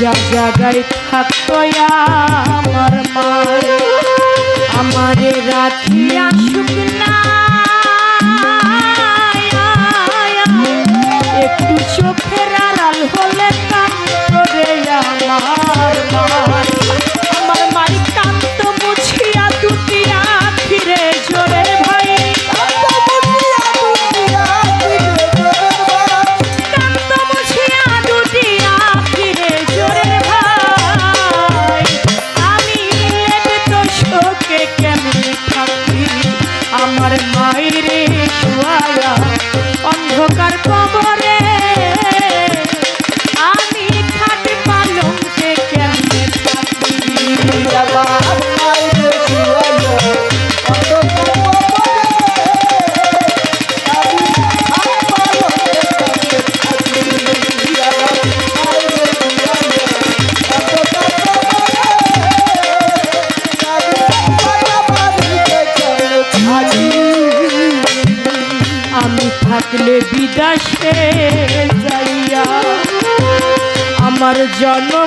যা জায়গায় থাকতো আমার মা আমারে রাখি your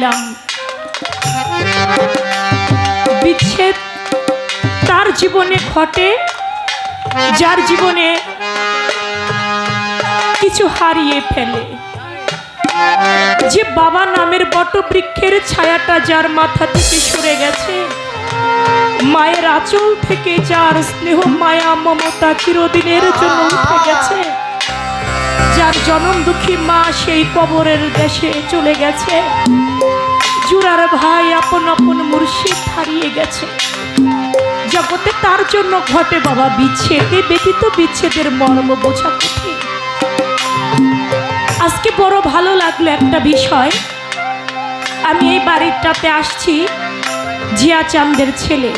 বিচ্ছেদ বিচ্ছেদ তার জীবনে ঘটে, যার জীবনে কিছু হারিয়ে ফেলে। যে বাবা নামের বটবৃক্ষের ছায়াটা যার মাথা থেকে সরে গেছে, মায়ের আঁচল থেকে যার স্নেহ মায়া মমতা চিরদিনের জন্য উঠে গেছে। যার জনম দুঃখী মা সেই কবরের দেশে চলে গেছে। জুরার ভাই আপন আপন মুর্শিদ হারিয়ে গেছে। জগতে তার জন্য ঘটে বাবা বিচ্ছেদে। ব্যতীত বিচ্ছেদের মর্ম বোঝা কঠিন। আজকে বড় ভালো লাগল একটা বিষয়। আমি এই বাড়িটাতে আসছি জিয়া চান্দের ছেলে।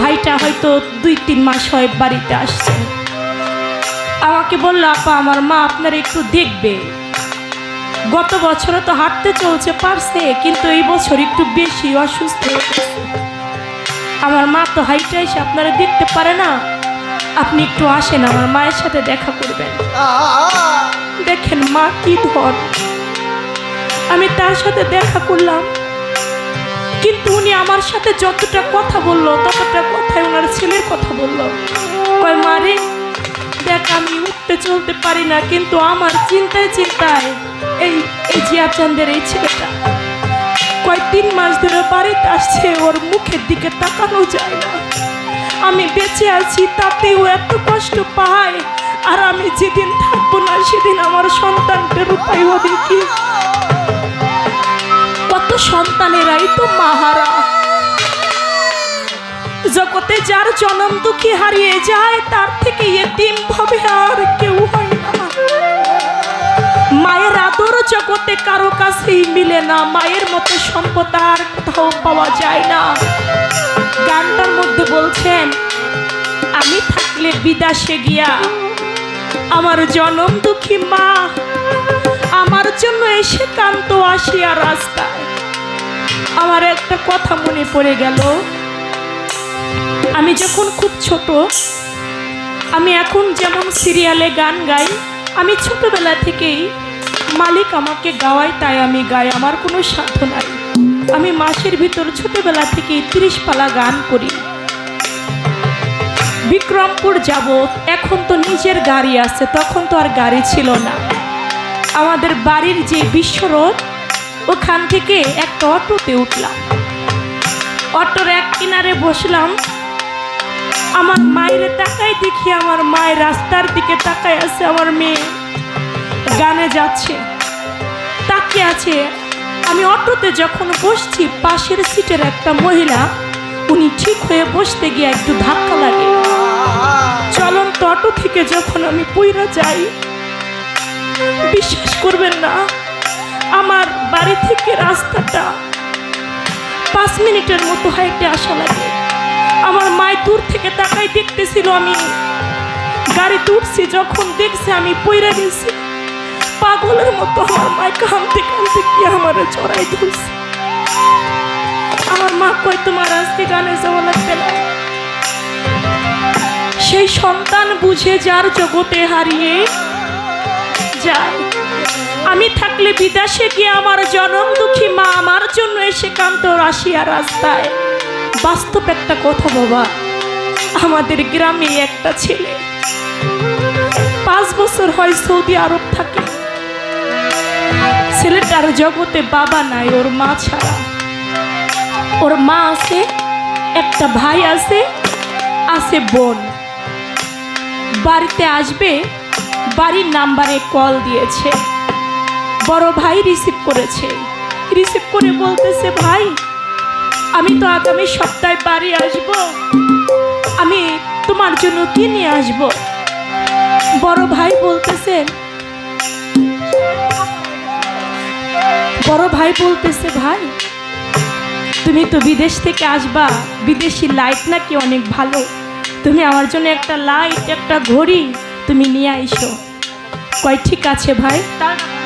ভাইটা হয়তো দুই তিন মাস হয় বাড়িতে আসছে। আমাকে বলল, আপা, আমার মা আপনার একটু দেখবে। গত বছরও তো হাঁটতে চলছে পারছে, কিন্তু এই বছর একটু বেশি অসুস্থ আমার মা তো হাইটে এসে আপনারা দেখতে পারে না। আপনি একটু আসেন, আমার মায়ের সাথে দেখা করবেন। দেখেন মা কি ধর। আমি তার সাথে দেখা করলাম। কিন্তু উনি আমার সাথে যতটা কথা বলল, ততটা কথায় ওনার ছেলের কথা বলল। কয় মারে দেখ, আমি উঠতে চলতে পারি না, কিন্তু আমার চিন্তায় চিন্তায় এই এই জিয়াচান্দের এই ছেলেটা কয় তিন মাস ধরে বাড়িতে আসছে, ওর মুখের দিকে তাকানো যায় না। আমি বেঁচে আছি, তাতেও এত কষ্ট পায়, আর আমি যেদিন থাকব না, সেদিন আমার সন্তানটার উপায় হবে কি? কত সন্তানেরাই তো মাহারা। জগতে যার জনম দুঃখী হারিয়ে যায়, তার থেকে এতিম ভাবে আর কেউ হয় না। মায়ের আদর জগতে কারও কাছেই মিলে না, মায়ের মতো সম্পদ আর কোথাও পাওয়া যায় না। গানটার মধ্যে বলছেন, আমি থাকলে বিদেশে গিয়া, আমার জনম দুঃখী মা, আমার জন্য এসে কান্ত আসিয়া রাস্তায়। আমার একটা কথা মনে পড়ে গেল। আমি যখন খুব ছোট, আমি এখন যেমন সিরিয়ালে গান গাই, আমি ছোটবেলা থেকেই মালিক আমাকে গাওয়ায়, তাই আমি গাই, আমার কোনো সাধ্য নাই। আমি মাসের ভিতর ছোটবেলা থেকেই তিরিশ পালা গান করি। বিক্রমপুর যাব, এখন তো নিজের গাড়ি আছে, তখন তো আর গাড়ি ছিল না। আমাদের বাড়ির যে বিশ্বরোধ ওখান থেকে একটা অটোতে উঠলাম। অটোর এক কিনারে বসলাম। আমার মায়ের তাকাই দেখি আমার মায়ের রাস্তার দিকে তাকায় আছে আমার মেয়ে। গানে যাচ্ছে, তাকিয়ে আছে। আমি অটোতে যখন বসছি, পাশের সিটের একটা মহিলা, উনি ঠিক হয়ে বসতে গিয়ে একটু ধাক্কা লাগে। চলন্ত অটো থেকে যখন আমি পইরা যাই, বিশ্বাস করবেন না, আমার বাড়ি থেকে রাস্তাটা পাঁচ মিনিটের মতো হাইটে আসা লাগে। আমার মায় দূর থেকে তাকাই দেখতেছিল আমি। গাড়ি উঠছি যখন দেখছে আমি পইরা গেছি। পাগলের মতো আমার মায় কামতে কামতে কি আমার চড়াই ধরছে। আমার মা কয়, তোমার আজকে গানে যাওয়া লাগবে না। সেই সন্তান বুঝে যার জগতে হারিয়ে যায়। আমি থাকলে বিদেশে গিয়ে আমার জনম দুঃখী মা আমার জন্য এসে কান্ত রাশিয়া রাস্তায়। বাস্তব একটা কথা বাবা, আমাদের গ্রামে একটা ছেলে। পাঁচ বছর হয় সৌদি আরব থাকে। ছেলেটার জগতে বাবা নাই, ওর মা ছাড়া। ওর মা আছে, একটা ভাই আছে আছে বোন। বাড়িতে আসবে, বাড়ির নাম্বারে কল দিয়েছে। বড় ভাই রিসিভ করেছে। রিসিভ করে বলতেছে, ভাই, আমি তো আগামী সপ্তাহে বাড়ি আসব। আমি তোমার জন্য কি নিয়ে আসব? বড় ভাই বলতেছেন বড় ভাই বলতেছে, ভাই, তুমি তো বিদেশ থেকে আসবা। বিদেশি লাইট নাকি অনেক ভালো। তুমি আমার জন্য একটা লাইট একটা ঘড়ি তুমি নিয়ে আইসো। কয়, ঠিক আছে ভাই। তুমি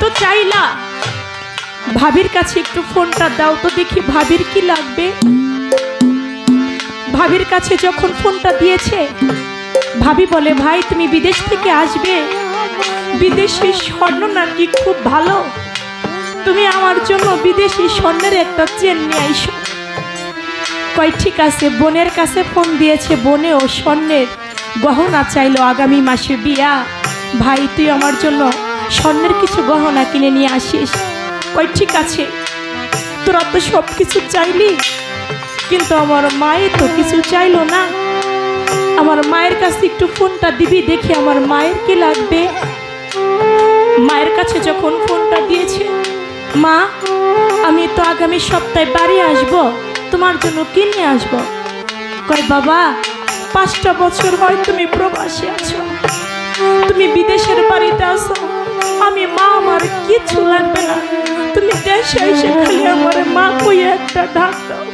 তো চাইলা। ভাবির কাছে একটু ফোনটা দাও তো দেখি ভাবির কি লাগবে। ভাবির কাছে যখন ফোনটা দিয়েছে, ভাবি বলে, ভাই, তুমি বিদেশ থেকে আসবে? বিদেশি স্বর্ণ নাকি খুব ভালো? তুমি আমার জন্য বিদেশি স্বর্ণের একটা চেন নিয়ে আইসো। কয়, ঠিক আছে। বোনের কাছে ফোন দিয়েছে, বোনেও স্বর্ণের গহনা চাইলো আগামী মাসে বিয়া। ভাই, তুই আমার জন্য স্বর্ণের কিছু গহনা কিনে নিয়ে আসিস। কয় ঠিক আছে। তোরা তো সব কিছু চাইলি, কিন্তু আমার মায়ে তো কিছু চাইলো না। আমার মায়ের কাছে একটু ফোনটা দিবি, দেখি আমার মায়ের কি লাগবে। মায়ের কাছে যখন ফোনটা দিয়েছে, মা, আমি তো আগামী সপ্তাহে বাড়ি আসব, তোমার জন্য কি নিয়ে আসব? কয় বাবা, পাঁচটা বছর হয় তুমি প্রবাসে আছো। তুমি বিদেশের বাড়িতে আসো আমি মা আমার কিচ্ছু লাগবে না। তুমি দেশে এসে খালি আমার মা কইয়ে একটা ডাক দাও।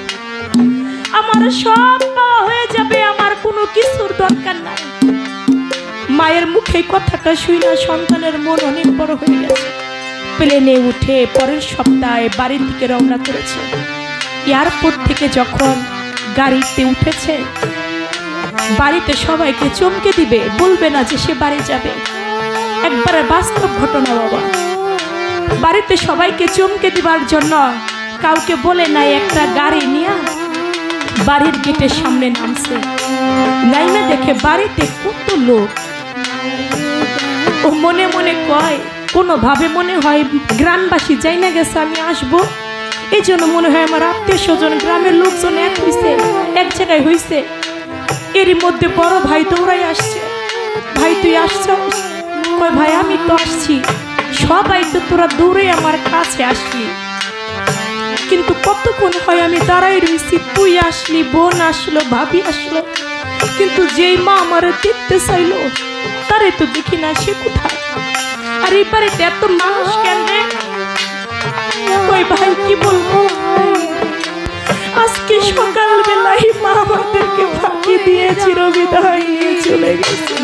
আমার সব পাওয়া হয়ে যাবে, আমার কোনো কিছুর দরকার নাই। মায়ের মুখে কথাটা শুই না, সন্তানের মন অনেক বড় হয়ে গেছে। প্লেনে উঠে পরের সপ্তাহে বাড়ির দিকে রওনা করেছে। এয়ারপোর্ট থেকে যখন গাড়িতে উঠেছে, বাড়িতে সবাইকে চমকে দিবে, বলবে না যে সে বাড়ি যাবে। একবারে বাস্তব ঘটনা বাবা বাড়িতে সবাইকে চমকে দিবার জন্য কাউকে বলে নাই একটা গাড়ি নিয়ে বাড়ির গেটের সামনে নামছে। নাইমে দেখে বাড়িতে কত লোক। ও মনে মনে কয়, কোনোভাবে মনে হয় গ্রামবাসী যাই না গেছে, আমি আসব। এই জন্য মনে হয় আমার আত্মীয় স্বজন গ্রামের লোকজন এক হইছে, এক জায়গায় হইছে। এরই মধ্যে বড় ভাই দৌড়াই আসছে। ভাই, তুই আসছ কয় ভাই, আমি তো আসছি। সবাই তো তোরা দৌড়ে আমার কাছে আসলি। কিন্তু কতক্ষণ হয় আমি দাঁড়াই রয়েছি তুই আসলি, বোন আসলো, ভাবি আসলো। কিন্তু যেই মা আমার দেখতে চাইলো, তারে তো দেখি না সে কোথায়। আর এই বাড়িতে এত মানুষ কেন রে? ভাই, কি বলব? আজকে সকাল বেলায় মা আমাদেরকে ফাঁকি দিয়ে চিরবিদায় নিয়ে চলে গেছে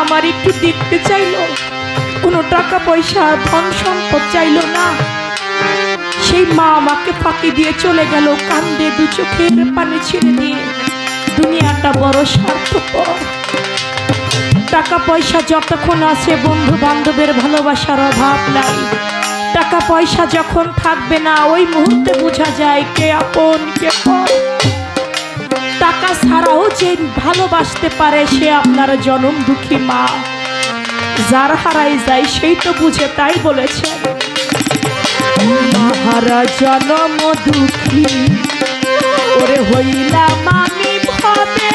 আমার একটু দেখতে চাইলো, কোনো টাকা পয়সা, ধন সম্পদ চাইলো না। সেই মা আমাকে ফাঁকি দিয়ে চলে গেল, কান্দে দু চোখের পানি ছেড়ে দিয়ে। দুনিয়াটা বড় স্বার্থপর। টাকা পয়সা যতক্ষণ আছে বন্ধু বান্ধবের ভালোবাসার অভাব নাই। টাকা পয়সা যখন থাকবে না, ওই মুহূর্তে বোঝা যায় কে আপন, কে পর। টাকা ছাড়াও যে ভালোবাসতে পারে, সে আপনার জনম দুঃখী মা। যার হারাই যায়, সেই তো বুঝে, তাই বলেছেন মাহারা জনম দুঃখী, ওরে হইলাম আমি ভাবে।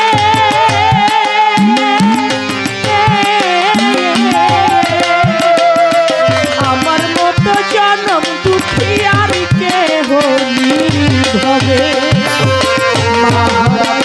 আমার মতো জনম দুঃখী আর কে হলি মাহারা